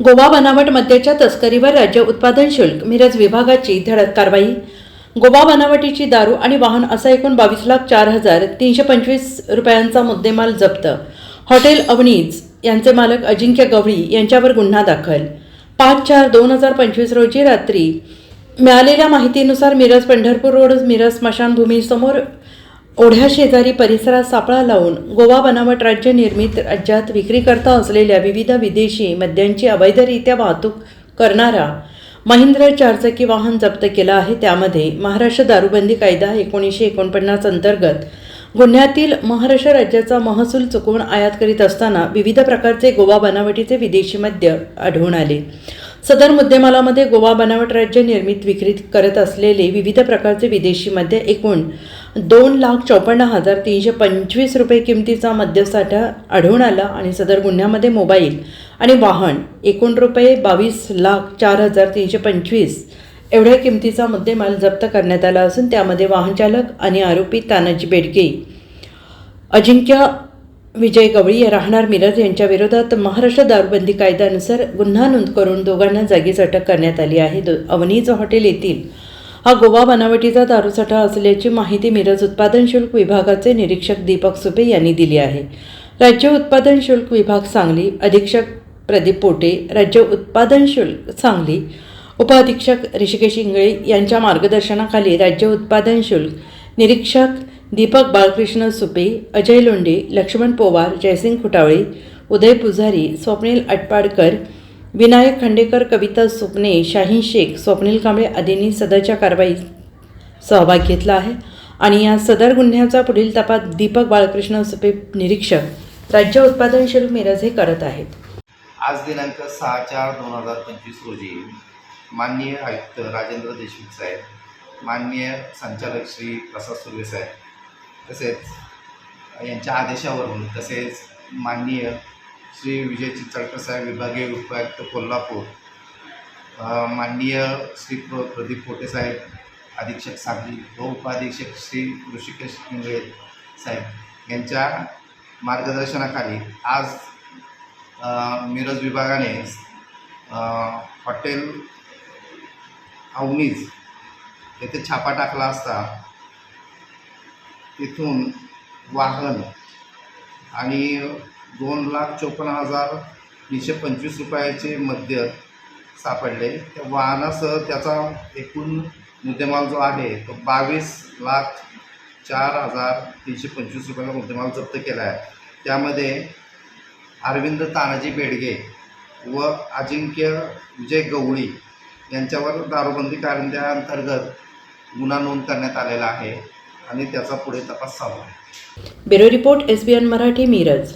गोवा बनावट मद्याच्या तस्करीवर राज्य उत्पादन शुल्क मिरज विभागाची धडक कारवाई. गोवा बनावटीची दारू आणि वाहन असा एकूण बावीस लाख चार हजार तीनशे पंचवीस रुपयांचा मुद्देमाल जप्त. हॉटेल अवनीज यांचे मालक अजिंक्य गवळी यांच्यावर गुन्हा दाखल. पाच चार दोन हजार पंचवीस रोजी रात्री मिळालेल्या माहितीनुसार मिरज पंढरपूर रोड मिरज स्मशानभूमीसमोर ओढ्या शेजारी परिसरात सापळा लावून गोवा बनावट राज्य निर्मित राज्यात विक्रीकर्ता असलेल्या विविध विदेशी मद्यांची अवैधरित्या वाहतूक करणारा महिंद्र चारचाकी वाहन जप्त केलं आहे. त्यामध्ये महाराष्ट्र दारूबंदी कायदा एकोणीसशे एकोणपन्नास अंतर्गत गुन्ह्यातील महाराष्ट्र राज्याचा महसूल चुकवून आयात करीत असताना विविध प्रकारचे गोवा बनावटीचे विदेशी मद्य आढळून आले. सदर मुद्देमालामध्ये गोवा बनावट राज्य निर्मित विक्री करत असलेले विविध प्रकारचे विदेशी मद्य एकूण दोन लाख चौपन्न हजार तीनशे पंचवीस रुपये किमतीचा मद्यसाठा आढळून आला आणि सदर गुन्ह्यामध्ये मोबाईल आणि वाहन एकूण रुपये बावीस लाख चार हजार तीनशे पंचवीस एवढ्या किमतीचा मुद्देमाल जप्त करण्यात आला असून त्यामध्ये वाहनचालक आणि आरोपी तानाजी बेडके अजिंक्य विजय गवळी राहणार मिरज यांच्या विरोधात महाराष्ट्र दारूबंदी कायद्यानुसार गुन्हा नोंद करून दोघांना जागीच अटक करण्यात आली आहे. दो अवनीज हॉटेल येथील हा गोवा बनावटीचा दारूसाठा असल्याची माहिती मिरज उत्पादन शुल्क विभागाचे निरीक्षक दीपक सुपे यांनी दिली आहे. राज्य उत्पादन शुल्क विभाग सांगली अधीक्षक प्रदीप पोटे राज्य उत्पादन शुल्क सांगली उपअधीक्षक ऋषिकेश इंगळे यांच्या मार्गदर्शनाखाली राज्य उत्पादन शुल्क निरीक्षक दीपक बाळकृष्ण सुपे अजय लोंढे लक्ष्मण पोवार जयसिंग खुटावळे उदय पुजारी स्वप्नील अटपाडकर विनायक खंडेकर कविता सुपने शाहीन शेख स्वप्नील कांबळे आदींनी सदरच्या कारवाईत सहभाग घेतला आहे. आणि या सदर गुन्ह्याचा पुढील तपास दीपक बाळकृष्ण सुपे निरीक्षक राज्य उत्पादन शुल्क मिरज हे करत आहेत. आज दिनांक सहा चार दोन हजार पंचवीस रोजी माननीय आयुक्त राजेंद्र देशमुख साहेब माननीय संचालक श्री प्रसाद सुर्वे साहेब तसेच यांच्या आदेशावरून तसेच माननीय श्री विजय चिंचाळकर साहेब विभागीय उपायुक्त कोल्हापूर माननीय श्री प्र प्रदीप पोटे साहेब अधीक्षक सांगली व उपाधीक्षक श्री ऋषिकेश इंगळे साहेब यांच्या मार्गदर्शनाखाली आज मिरज विभागाने हॉटेल अवनीज येथे छापा टाकला असता तिथून वाहन आणि दोन लाख चोपन्न हजार तीनशे पंचवीस रुपयाचे मद्य सापडले. त्या वाहनासह त्याचा एकूण मुद्देमाल जो आहे तो बावीस लाख चार हजार तीनशे पंचवीस रुपयाचा मुद्देमाल जप्त केला आहे. त्यामध्ये अरविंद तानाजी बेडगे व अजिंक्य विजय गवळी यांच्यावर दारूबंदी कायद्याअंतर्गत गुन्हा नोंद करण्यात आलेला आहे. आणि त्याचा पुढे तपास चालू आहे. Bureau report S B N Marathi Miraj.